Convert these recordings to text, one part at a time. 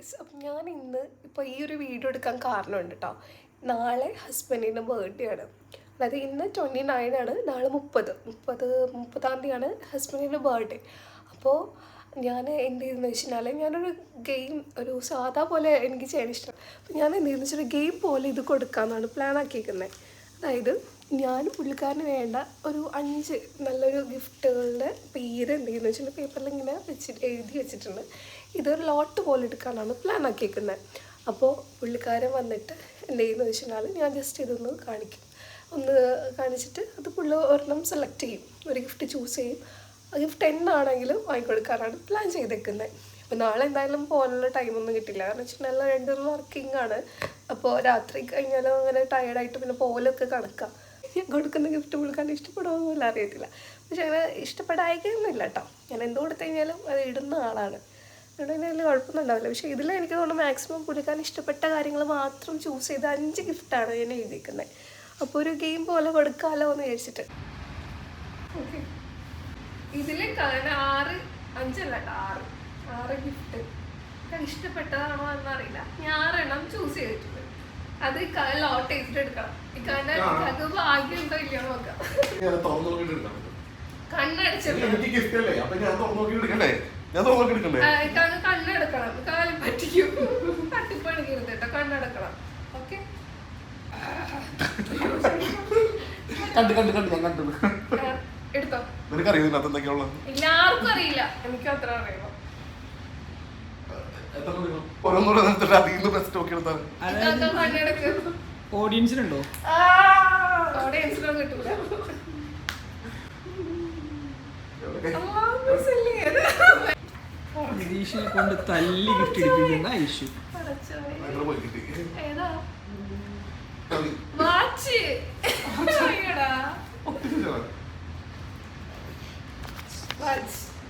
Guys അപ്പം ഞാൻ ഇന്ന് ഇപ്പോൾ ഈ ഒരു വീഡിയോ എടുക്കാൻ കാരണമുണ്ട് കേട്ടോ നാളെ ഹസ്ബൻഡിന്റെ ബർത്ത്ഡേ ആണ്. അതായത് ഇന്ന് ട്വന്റി നയൻ ആണ് നാളെ മുപ്പത്. മുപ്പത് മുപ്പതാം തീയതിയാണ് ഹസ്ബൻഡിന്റെ ബർത്ത്ഡേ അപ്പോൾ ഞാൻ എന്ത് ചെയ്തെന്ന് വെച്ചാൽ ഞാനൊരു ഗെയിം ഒരു സാധാ പോലെ എനിക്ക് ചെയ്യാൻ ഇഷ്ടം. അപ്പോൾ ഞാൻ എന്ത് ചെയ്യുന്നത് വെച്ചാൽ ഗെയിം പോലെ ഇത് കൊടുക്കാമെന്നാണ് പ്ലാൻ ആക്കിയിരിക്കുന്നത് അതായത് ഞാൻ പുള്ളിക്കാരന് വേണ്ട ഒരു അഞ്ച് നല്ലൊരു ഗിഫ്റ്റുകളുടെ പേര് എന്ത് വെച്ചാൽ പേപ്പറിൽ ഇങ്ങനെ വെച്ചിട്ട് എഴുതി വെച്ചിട്ടുണ്ട്. ഇതൊരു ലോട്ട് പോലെ എടുക്കാനാണ് പ്ലാൻ ആക്കിയേക്കുന്നത് അപ്പോൾ പുള്ളിക്കാരൻ വന്നിട്ട് എന്ത് എന്ന് വെച്ചാൽ ഞാൻ ജസ്റ്റ് ഇതൊന്ന് കാണിക്കും. ഒന്ന് കാണിച്ചിട്ട് അത് പുള്ളി ഒരെണ്ണം സെലക്ട് ചെയ്യും. ഒരു ഗിഫ്റ്റ് ചൂസ് ചെയ്യും. ഗിഫ്റ്റ് എന്നാണെങ്കിലും വാങ്ങിക്കൊടുക്കാനാണ് പ്ലാൻ ചെയ്തേക്കുന്നത് അപ്പോൾ നാളെ എന്തായാലും പോകാനുള്ള ടൈമൊന്നും കിട്ടില്ല. കാരണം വെച്ചിട്ടുണ്ടെങ്കിൽ രണ്ടുപേരും വർക്കിംഗ് ആണ്. അപ്പോൾ രാത്രി കഴിഞ്ഞാലും അങ്ങനെ ടയർഡായിട്ട് പിന്നെ പോലൊക്കെ കണക്കാം. ഞാൻ കൊടുക്കുന്ന ഗിഫ്റ്റ് പുള്ളിക്കാൻ ഇഷ്ടപ്പെടുമെന്നില്ല അറിയത്തില്ല. പക്ഷെ അങ്ങനെ ഇഷ്ടപ്പെടായിക്കൊന്നുമില്ല കേട്ടോ. ഞാൻ എന്ത് കൊടുത്തു കഴിഞ്ഞാലും അത് ഇടുന്ന ആളാണ്. അതുകൊണ്ട് തന്നെ വലിയ പക്ഷേ ഇതിൽ എനിക്ക് തോന്നുന്നു മാക്സിമം കൊടുക്കാൻ ഇഷ്ടപ്പെട്ട കാര്യങ്ങൾ മാത്രം ചൂസ് ചെയ്ത് അഞ്ച് ഗിഫ്റ്റാണ് ഞാൻ എഴുതിയിരിക്കുന്നത് അപ്പോൾ ഒരു ഗെയിം പോലെ കൊടുക്കാമല്ലോ എന്ന് വിചാരിച്ചിട്ട്. ഓക്കെ ഇതിൽ ആറ് അഞ്ചല്ല ആറ്. ആറ് ഗിഫ്റ്റ് ഇഷ്ടപ്പെട്ടതാണോ എന്നറിയില്ല. ഞാൻ ആറെണ്ണം ചൂസ് ചെയ്തിട്ടുണ്ട്. അത് ലോട്ട് ചെയ്തിട്ട് എടുക്കണം. ഇക്കാന്റെ അത് ഭാഗ്യമുണ്ടോ ഇല്ലയോ നോക്കാം. ഞാൻ കണ്ണെടുക്കണം. കാലം പറ്റിക്കും. തട്ടിപ്പണിക്കരുത് കേട്ടോ. കണ്ണെടുക്കണം. ഓക്കെ? കണ്ട് കണ്ട് കണ്ട് കണ്ടു. എടുത്തോ. നിനക്കറിയോ ഇതിനകത്ത് എന്തൊക്കെയാ ഉള്ളത്? എല്ലാവർക്കും അറിയില്ല. എനിക്ക് അത്ര അറിയാം? ഓരോന്നോടെ എടുത്തിട്ട് അതിൽ നിന്ന് best നോക്കി എടുത്താൽ. ഓഡിയൻസിനുണ്ടോ ഇൻസ്റ്റോ കിട്ടൂല. ഇത്? കൊണ്ട് തല്ലി ഗിഫ്റ്റ് എടുപ്പിക്കുന്ന ഐഷു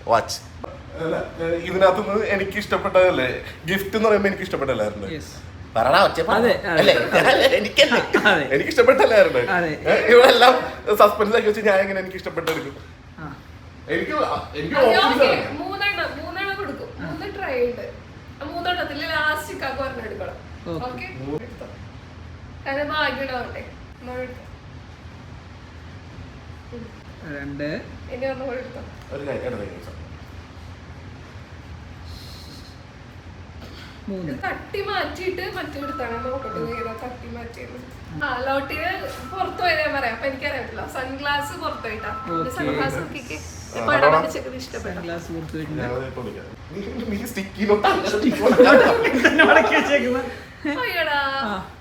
വാച്ച് ഇതിനകത്ത് നിന്ന് എനിക്ക് ഇഷ്ടപ്പെട്ടതല്ലേ? ഗിഫ്റ്റ് എന്ന് പറയുമ്പോ എനിക്ക് ഇഷ്ടപ്പെട്ടല്ലായിരുന്നു പറടാ? എനിക്കല്ലേ. എനിക്ക് ഇഷ്ടപ്പെട്ടല്ലായിരുന്നു ഇവരെല്ലാം സസ്പെൻസ് ആക്കി വെച്ച് ഞാൻ എങ്ങനെ എനിക്ക് ഇഷ്ടപ്പെട്ടെടുക്കും? എനിക്ക് എനിക്ക് ലാസ്റ്റ് കാക്ക് എടുക്കണം. ഓക്കെ. കാരണം ഭാഗ്യമുണ്ടാവട്ടെ. രണ്ട്. ഇനി ഒന്നും കൂടെ എടുത്തോ. ഒരു കാര്യം ഇടത് കൈ വെച്ചോ. മൂന്ന്. ഇത് തട്ടി മാറ്റിയിട്ട് മറ്റേ എടുത്താണ് നോക്കട്ടെ ഏതാ തട്ടി മാറ്റിയത്. ആ ലോട്ടിന് പുറത്തു വരാൻ പറയാം. അപ്പൊ എനിക്കറിയത്തില്ല. സൺഗ്ലാസ് പുറത്തു പോയിട്ടാ. Okay. സൺഗ്ലാസ് നോക്കിക്ക്.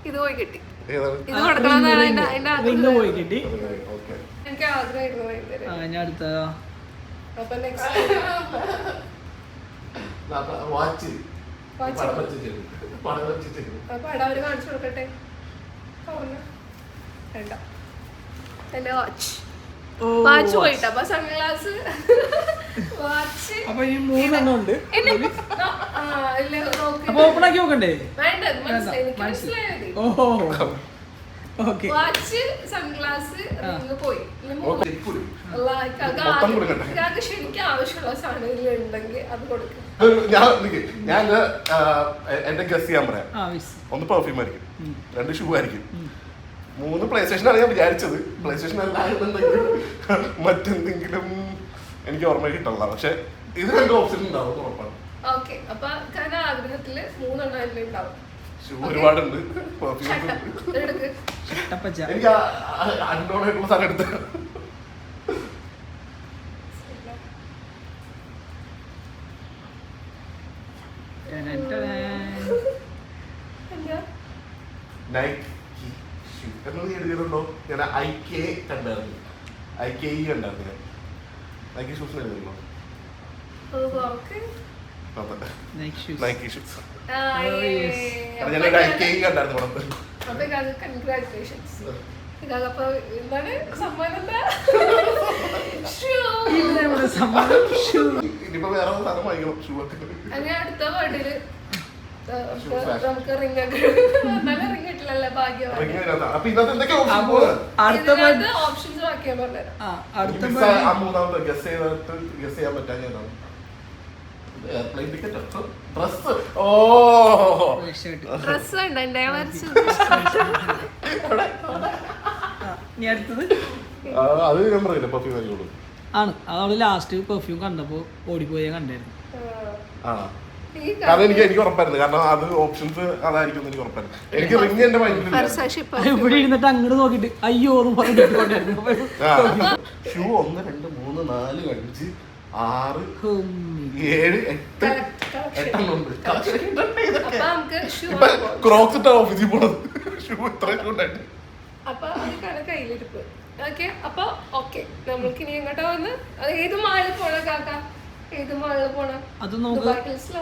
ഇത് പോയി കിട്ടി? ഇത് കൊടുക്കണമെന്നാണ് എന്റെ ആഗ്രഹം. പോയി കിട്ടി. എനിക്ക് ആഗ്രഹമായിരുന്നു ഞാൻ അടുത്ത. അപ്പൊ നെക്സ്റ്റ്. Watch. പടം അവർ കാണിച്ചു കൊടുക്കട്ടെ. വേണ്ട. എന്റെ വാച്ച് ഓ വാച്ച് പോയിട്ട് അപ്പൊ സൺഗ്ലാസ് വാച്ച് അപ്പൊ ഈ മൂന്നെണ്ണം ഉണ്ട്. അപ്പൊ ഓപ്പൺ ആക്കി നോക്കണ്ടേ? വേണ്ട. മനസ്സിലായി. എനിക്ക് വാച്ച് സൺഗ്ലാസ് പോയി. ആവശ്യമുള്ള സാധനങ്ങൾ ഉണ്ടെങ്കിൽ അത് കൊടുക്കും. ഞാൻ. ഞാൻ എന്റെ ഗസ് ചെയ്യാൻ പറയാം. ഒന്ന് പെർഫ്യൂം ആയിരിക്കും. രണ്ട് ഷൂ ആയിരിക്കും. മൂന്ന് പ്ലേ സ്റ്റേഷൻ ആണ് ഞാൻ വിചാരിച്ചത്. പ്ലേ സ്റ്റേഷൻ അല്ലാന്നുണ്ടെങ്കിൽ മറ്റെന്തെങ്കിലും എനിക്ക് ഓർമ്മ കിട്ടണില്ല. പക്ഷെ ഇത് രണ്ട് ഓപ്ഷൻ ഉണ്ടാവും ഉറപ്പാണ്. ഓക്കെ അപ്പൊ കാരണം ആഗ്രഹത്തിൽ മൂന്നെണ്ണം ഉണ്ടാവും ഷൂ ഒരുപാടുണ്ട്. പെർഫ്യൂം ഷട്ട, എടുക്ക്. ടപ്പച്ച എനിക്ക് അൺഡോൺ ആയിട്ടുള്ള സാധനം എടുത്ത്. എന്താ നൈക്കി ഷൂ നീ എഴുതിയിട്ടുണ്ടോ ഞാൻ ഐ കെ കണ്ടായിരുന്നു. ഐ കെ ഇ കണ്ടായിരുന്നു ഞാൻ. നൈക്കി ഷൂസ് എഴുതിയിട്ടുണ്ടോ ഓക്കെ. ഷൂസ് ആ, Oh, കണ്ടായിരുന്നു പടത്ത് അപ്പൊ കൺഗ്രാറ്റുലേഷൻസ് ഇക്കാക്ക് എന്താണ്? സമ്മാനം ഇനിയിപ്പോ വേറെ സാധനം വാങ്ങിക്കണം ഷൂ ഒക്കെ. അങ്ങനെ അടുത്ത ബർത്ത്ഡേയിൽ നമുക്ക് റിംഗ് ഒക്കെ നല്ല റിംഗ് കിട്ടില്ലല്ലോ ബർത്ത്- ഓപ്ഷൻസ് ബാക്കിയാ പറഞ്ഞുതരാം എയർപ്ലെയിൻ ടിക്കറ്റ് ഡ്രസ് ഓ! ഡ്രസ് ഉണ്ട് എന്റെ വരച്ചു അത് ഞാൻ പറയില്ല പെർഫ്യൂം വാങ്ങിക്കോളൂ ആണ്. അതവൾ ലാസ്റ്റ് പെർഫ്യൂം കണ്ടപ്പോ ഓടിപ്പോയ കണ്ടായിരുന്നു. ആ. കാരണം എനിക്ക് എനിക്ക് ഉറപ്പായിരുന്നു. കാരണം അത് ഓപ്ഷൻസ് അതായിരിക്കും എനിക്ക് ഉറപ്പായിരുന്നു. എനിക്ക് റിങ് എന്റെ മൈൻഡിൽ ഇവിടെ ഇരുന്നിട്ട് അങ്ങോട്ട് നോക്കിട്ട് അയ്യോ ഷൂ ഒന്ന് രണ്ട് മൂന്ന് നാല് അഞ്ച് ആറ് ഏഴ് എട്ട് എട്ടെണ്ണം ഉണ്ട് ഇപ്പൊ ക്രോക്സ് ഇട്ടാ ഓഫീസിൽ പോണത്. ഷൂ ഇത്ര ഷൂ ഉണ്ടായിട്ട് അപ്പൊ അതൊക്കെയാണ് കയ്യിലിരിപ്പ്. ഓക്കെ അപ്പൊ ഓക്കെ നമ്മൾക്ക് ഇനി എങ്ങോട്ടാ വന്ന്? അത് ഏത് മാളിൽ പോണ കാക്ക? ഏത് മാളിൽ പോണ? അത് നമുക്ക് ദുബായ് ഹിൽസിലാ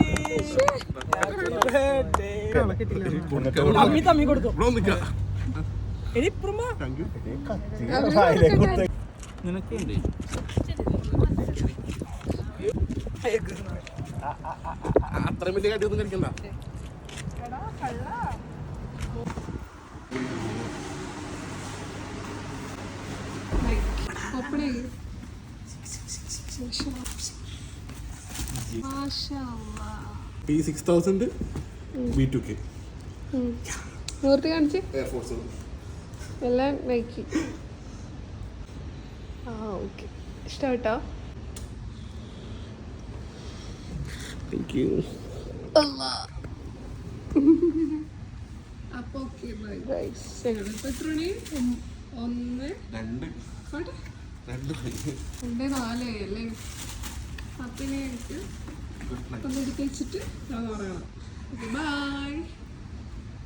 അമ്മി തമ്മി കൊടുത്തു നിനക്കുണ്ട് അത്രയും വലിയ കടിയൊന്നും കഴിക്കണ്ട ഓപ്പൺ ചെയ്യ് മാഷാ ഈ six thousand B two K Murthy കാണിച്ച്. എയർഫോഴ്സ് എല്ലാം നൈക്കി ആ ഓക്കെ ഇഷ്ടപ്പെട്ടോ താങ്ക് യു അപ്പൊ ഓക്കെ ബൈ ഗൈസ് ഞങ്ങളിപ്പോ എത്ര മണി ഒന്ന്. രണ്ട്. രണ്ട് നാലായി അല്ലേ? അപ്പൊ ഇനി എടുത്ത് വെച്ചിട്ട് ഞാൻ പറയണം ബൈ